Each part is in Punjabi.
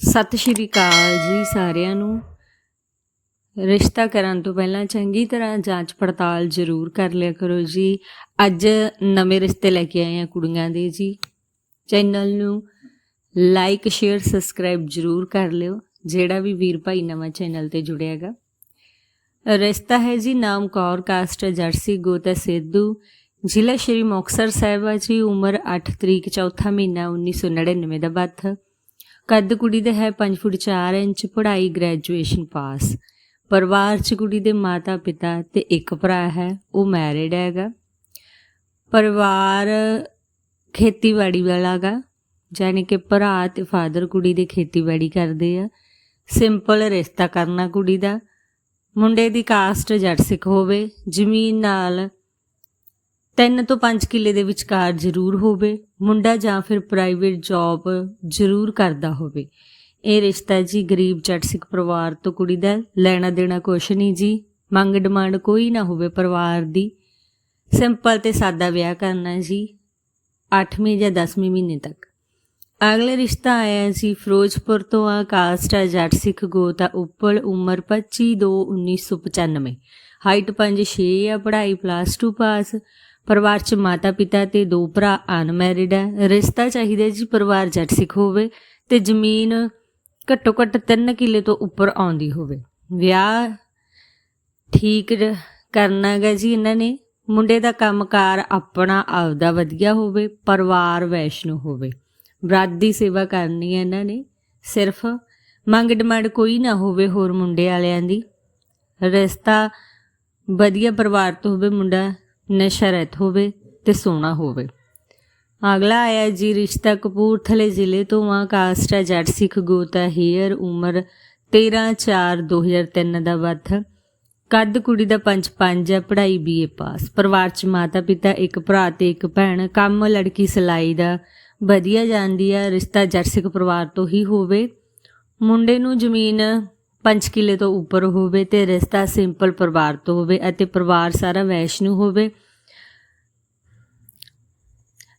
ਸਤਿ ਸ਼੍ਰੀ ਅਕਾਲ ਜੀ ਸਾਰਿਆਂ ਨੂੰ। ਰਿਸ਼ਤਾ ਕਰਨ ਤੋਂ ਪਹਿਲਾਂ ਚੰਗੀ ਤਰ੍ਹਾਂ ਜਾਂਚ ਪੜਤਾਲ ਜ਼ਰੂਰ ਕਰ ਲਿਆ ਕਰੋ ਜੀ। ਅੱਜ ਨਵੇਂ ਰਿਸ਼ਤੇ ਲੈ ਕੇ ਆਏ ਆ ਕੁੜੀਆਂ ਦੇ ਜੀ। ਚੈਨਲ ਨੂੰ ਲਾਈਕ, ਸ਼ੇਅਰ, ਸਬਸਕ੍ਰਾਈਬ ਜ਼ਰੂਰ ਕਰ ਲਿਓ, ਜਿਹੜਾ ਵੀ ਵੀਰ ਭਾਈ ਨਵਾਂ ਚੈਨਲ ਤੇ ਜੁੜਿਆਗਾ ਰਿਸ਼ਤਾ ਹੈ ਜੀ ਨਾਮ ਕੌਰ, ਕਾਸਟ ਜਰਸੀ, ਗੋਤਾ ਸਿੱਧੂ ਜ਼ਿਲ੍ਹਾ ਸ਼੍ਰੀ ਮੁਕਤਸਰ ਸਾਹਿਬ ਆ ਜੀ, ਉਮਰ 8 ਤਰੀਕ ਚੌਥਾ ਮਹੀਨਾ 1999 ਦਾ ਬੱਥ ਕੱਦ ਕੁੜੀ ਦਾ ਹੈ 5 ਫੁੱਟ 4 ਇੰਚ, ਪੜ੍ਹਾਈ ਗ੍ਰੈਜੂਏਸ਼ਨ ਪਾਸ ਪਰਿਵਾਰ ਚ ਕੁੜੀ ਦੇ ਮਾਤਾ ਪਿਤਾ ਤੇ ਇੱਕ ਭਰਾ ਹੈ, ਉਹ ਮੈਰਿਡ ਹੈਗਾ। ਪਰਿਵਾਰ ਖੇਤੀਬਾੜੀ ਵਾਲਾ ਗਾ ਯਾਨੀ ਕਿ ਭਰਾ ਤੇ ਫਾਦਰ ਕੁੜੀ ਦੇ ਖੇਤੀਬਾੜੀ ਕਰਦੇ ਆ। ਸਿੰਪਲ ਰਿਸ਼ਤਾ ਕਰਨਾ ਕੁੜੀ ਦਾ। ਮੁੰਡੇ ਦੀ ਕਾਸਟ ਜੱਟ ਸਿੱਖ ਹੋਵੇ, ਜ਼ਮੀਨ ਨਾਲ 3 ਤੋਂ 5 ਕਿੱਲੇ ਦੇ ਵਿਚਕਾਰ ਜ਼ਰੂਰ ਹੋਵੇ, ਮੁੰਡਾ ਜਾਂ ਫਿਰ ਪ੍ਰਾਈਵੇਟ ਜੌਬ ਜ਼ਰੂਰ ਕਰਦਾ ਹੋਵੇ। ਇਹ ਰਿਸ਼ਤਾ ਜੀ ਗਰੀਬ ਜੱਟ ਸਿੱਖ ਪਰਿਵਾਰ ਤੋਂ ਕੁੜੀ ਦਾ ਲੈਣਾ ਦੇਣਾ ਕੁਛ ਨਹੀਂ ਜੀ, ਮੰਗ ਡਿਮਾਂਡ ਕੋਈ ਨਾ ਹੋਵੇ ਪਰਿਵਾਰ ਦੀ। ਸਿੰਪਲ ਤੇ ਸਾਦਾ ਵਿਆਹ ਕਰਨਾ ਜੀ 8ਵੀਂ ਜਾਂ 10ਵੀਂ ਮਹੀਨੇ ਤੱਕ। ਅਗਲੇ ਰਿਸ਼ਤਾ ਆਇਆ ਜੀ ਫਿਰੋਜ਼ਪੁਰ ਤੋਂ ਆ, ਕਾਸਟ ਆ ਜੱਟ ਸਿੱਖ ਗੋਤਾ ਉੱਪਲ, ਉਮਰ 25 2 1995 ਹਾਈਟ 5 6 ਆ, ਪੜ੍ਹਾਈ ਪਲੱਸ 2 ਪਾਸ ਪਰਿਵਾਰ ਚ ਮਾਤਾ ਪਿਤਾ ਤੇ ਦੋ ਭਰਾ ਅਨਮੈਰਿਡ ਹੈ ਰਿਸ਼ਤਾ ਚਾਹੀਦਾ ਜੀ ਪਰਿਵਾਰ ਜੱਟ ਸਿੱਖ ਹੋਵੇ ਤੇ ਜ਼ਮੀਨ ਘੱਟੋ ਘੱਟ 3 ਕਿੱਲੇ ਤੋਂ ਉੱਪਰ ਆਉਂਦੀ ਹੋਵੇ। ਵਿਆਹ ਠੀਕ ਰ- ਕਰਨਾ ਗਾ ਜੀ ਇਹਨਾਂ ਨੇ। ਮੁੰਡੇ ਦਾ ਕੰਮਕਾਰ ਆਪਣਾ, ਆਪਦਾ ਵਧੀਆ ਹੋਵੇ, ਪਰਿਵਾਰ ਵੈਸ਼ਨੂ ਹੋਵੇ। ਬਰਾਤ ਦੀ ਸੇਵਾ ਕਰਨੀ ਹੈ ਇਹਨਾਂ ਨੇ। ਸਿਰਫ ਮੰਗ ਡਿਮਾਂਡ ਕੋਈ ਨਾ ਹੋਵੇ ਹੋਰ ਮੁੰਡੇ ਵਾਲਿਆਂ ਦੀ। ਰਿਸ਼ਤਾ ਵਧੀਆ ਪਰਿਵਾਰ ਤੋਂ ਹੋਵੇ ਮੁੰਡਾ ਨਸ਼ਾ ਰਹਿਤ ਹੋਵੇ ਤੇ ਸੋਹਣਾ ਹੋਵੇ। ਅਗਲਾ ਆਇਆ ਜੀ ਰਿਸ਼ਤਾ ਕਪੂਰਥਲੇ ਜ਼ਿਲ੍ਹੇ ਤੋਂ ਆ ਕਾਸਟ ਹੈ ਜੱਟ ਸਿੱਖ ਗੋਤਾ ਹੇਅਰ, ਉਮਰ 13 4 2003 ਦਾ ਵਰਥ ਕੱਦ ਕੁੜੀ ਦਾ 5 5 ਹੈ, ਪੜ੍ਹਾਈ ਬੀਏ ਪਾਸ। ਪਰਿਵਾਰ ਚ ਮਾਤਾ ਪਿਤਾ, ਇੱਕ ਭਰਾ ਤੇ ਇੱਕ ਭੈਣ। ਕੰਮ ਲੜਕੀ ਸਿਲਾਈ ਦਾ, ਵਧੀਆ ਜਾਂਦੀ ਆ ਰਿਸ਼ਤਾ ਜੱਟ ਸਿੱਖ ਪਰਿਵਾਰ ਤੋਂ ਹੀ ਹੋਵੇ। ਮੁੰਡੇ ਨੂੰ ਜ਼ਮੀਨ 5 ਕਿੱਲੇ ਤੋਂ ਉੱਪਰ ਹੋਵੇ ਤੇ ਰਿਸ਼ਤਾ ਸਿੰਪਲ ਪਰਿਵਾਰ ਤੋਂ ਹੋਵੇ ਅਤੇ ਪਰਿਵਾਰ ਸਾਰਾ ਵੈਸ਼ਨੂ ਹੋਵੇ।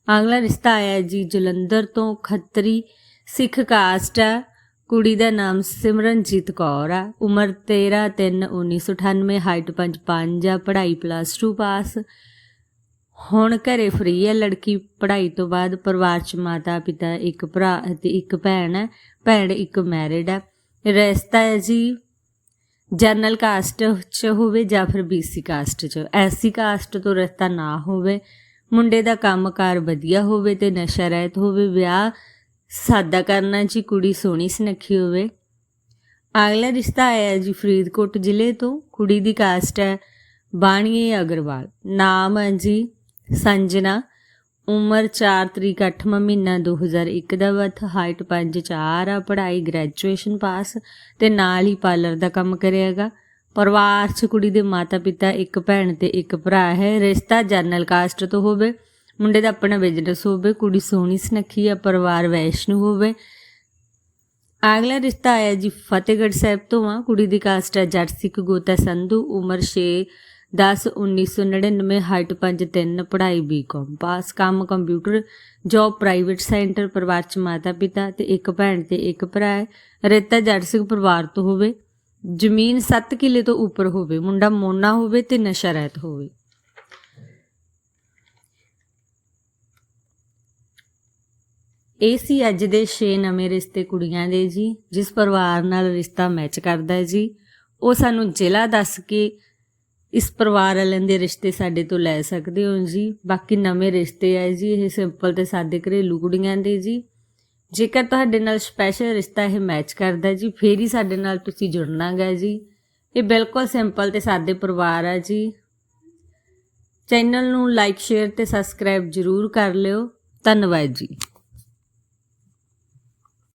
ਅਗਲਾ ਰਿਸ਼ਤਾ ਆਇਆ ਜੀ, ਜਲੰਧਰ ਤੋਂ ਖੱਤਰੀ ਸਿੱਖ ਕਾਸਟ ਆ ਕੁੜੀ ਦਾ ਨਾਮ ਸਿਮਰਨਜੀਤ ਕੌਰ ਆ ਉਮਰ 13 3 1998 ਹਾਈਟ 5 5 ਆ ਪੜ੍ਹਾਈ ਪਲੱਸ 2 ਪਾਸ ਹੁਣ ਘਰੇ ਫਰੀ ਹੈ, ਲੜਕੀ ਪੜ੍ਹਾਈ ਤੋਂ ਬਾਅਦ ਪਰਿਵਾਰ ਚ ਮਾਤਾ ਪਿਤਾ, ਇੱਕ ਭਰਾ ਅਤੇ ਇੱਕ ਭੈਣ ਹੈ। ਭੈਣ ਇੱਕ ਮੈਰਿਡ ਆ ਰਿਸ਼ਤਾ ਹੈ ਜੀ ਜਨਰਲ ਕਾਸਟ ਚ ਹੋਵੇ ਜਾਂ ਫਿਰ ਬੀਸੀ ਕਾਸਟ ਚ। ਐਸੀ ਕਾਸਟ ਤੋਂ ਰਿਸ਼ਤਾ ਨਾ ਹੋਵੇ। ਮੁੰਡੇ ਦਾ ਕੰਮਕਾਰ ਵਧੀਆ ਹੋਵੇ ਤੇ ਨਸ਼ਾ ਰਹਿਤ ਹੋਵੇ, ਵਿਆਹ ਸਾਦਾ ਕਰਨਾ ਜੀ, ਕੁੜੀ ਸੋਹਣੀ ਸੁਨੱਖੀ ਹੋਵੇ। ਅਗਲਾ ਰਿਸ਼ਤਾ ਆਇਆ ਜੀ ਫਰੀਦਕੋਟ ਜ਼ਿਲ੍ਹੇ ਤੋਂ। ਕੁੜੀ ਦੀ ਕਾਸਟ ਹੈ ਬਾਣੀਏ ਅਗਰਵਾਲ। ਨਾਮ ਹੈ ਜੀ ਸੰਜਨਾ। ਉਮਰ 4 ਤਰੀਕ 8ਵਾਂ ਮਹੀਨਾ 2001 ਦਾ ਵਰਥ ਹਾਈਟ 5 4 ਆ, ਪੜ੍ਹਾਈ ਗ੍ਰੈਜੂਏਸ਼ਨ ਪਾਸ ਤੇ ਨਾਲ ਹੀ ਪਾਰਲਰ ਦਾ ਕੰਮ ਕਰਿਆਗਾ ਪਰਿਵਾਰ 'ਚ ਕੁੜੀ ਦੇ ਮਾਤਾ ਪਿਤਾ, ਇੱਕ ਭੈਣ ਤੇ ਇੱਕ ਭਰਾ ਹੈ। ਰਿਸ਼ਤਾ ਜਨਰਲ ਕਾਸਟ ਤੋਂ ਹੋਵੇ, ਮੁੰਡੇ ਦਾ ਆਪਣਾ ਬਿਜ਼ਨਸ ਹੋਵੇ, ਕੁੜੀ ਸੋਹਣੀ ਸੁਨੱਖੀ ਆ, ਪਰਿਵਾਰ ਵੈਸ਼ਨੂ ਹੋਵੇ। ਅਗਲਾ ਰਿਸ਼ਤਾ ਆਇਆ ਜੀ ਫਤਿਹਗੜ੍ਹ ਸਾਹਿਬ ਤੋਂ ਆ। ਕੁੜੀ ਦੀ ਕਾਸਟ ਹੈ ਜੱਟ ਸਿੱਖ ਗੋਤਾ ਸੰਧੂ, ਉਮਰ 6 10 1999 ਹਾਈਟ 5 3 ਪੜ੍ਹਾਈ ਬੀਕਾਮ ਪਾਸ ਕੰਮ ਕੰਪਿਊਟਰ ਜੌਬ ਪ੍ਰਾਈਵੇਟ ਸੈਂਟਰ ਪਰਿਵਾਰ ਚ ਮਾਤਾ ਪਿਤਾ ਤੇ ਇੱਕ ਭੈਣ ਤੇ ਇੱਕ ਭਰਾ ਹੈ। ਰੇਤਾ ਜੱਟ ਸਿੰਘ ਪਰਿਵਾਰ ਤੋਂ ਹੋਵੇ ਜ਼ਮੀਨ 7 ਕਿੱਲੇ ਤੋਂ ਉੱਪਰ ਹੋਵੇ, ਮੁੰਡਾ ਮੋਨਾ ਹੋਵੇ ਤੇ ਨਸ਼ਾ ਰਹਿਤ ਹੋਵੇ। ਇਹ ਸੀ ਅੱਜ ਦੇ 6 ਨਵੇਂ ਰਿਸ਼ਤੇ ਕੁੜੀਆਂ ਦੇ ਜੀ, ਜਿਸ ਪਰਿਵਾਰ ਨਾਲ ਰਿਸ਼ਤਾ ਮੈਚ ਕਰਦਾ ਹੈ ਜੀ। ਉਹ ਸਾਨੂੰ ਜ਼ਿਲ੍ਹਾ ਦੱਸ ਕੇ ਇਸ ਪਰਿਵਾਰ ਵਾਲਿਆਂ ਦੇ ਰਿਸ਼ਤੇ ਸਾਡੇ ਤੋਂ ਲੈ ਸਕਦੇ ਹੋ ਜੀ। ਬਾਕੀ ਨਵੇਂ ਰਿਸ਼ਤੇ ਆਏ ਜੀ, ਇਹ ਸਿੰਪਲ ਤੇ ਸਾਦੇ ਘਰੇਲੂ ਕੁੜੀਆਂ ਦੇ ਜੀ। ਜੇਕਰ ਤੁਹਾਡੇ ਨਾਲ ਸਪੈਸ਼ਲ ਰਿਸ਼ਤਾ ਇਹ ਮੈਚ ਕਰਦਾ ਜੀ, ਫੇਰ ਹੀ ਸਾਡੇ ਨਾਲ ਤੁਸੀਂ ਜੁੜਨਾ ਗਾ ਜੀ। ਇਹ ਬਿਲਕੁਲ ਸਿੰਪਲ ਤੇ ਸਾਦੇ ਪਰਿਵਾਰ ਆ ਜੀ। ਚੈਨਲ ਨੂੰ ਲਾਈਕ ਸ਼ੇਅਰ ਤੇ ਸਬਸਕ੍ਰਾਈਬ ਜਰੂਰ ਕਰ ਲਿਓ। ਧੰਨਵਾਦ ਜੀ।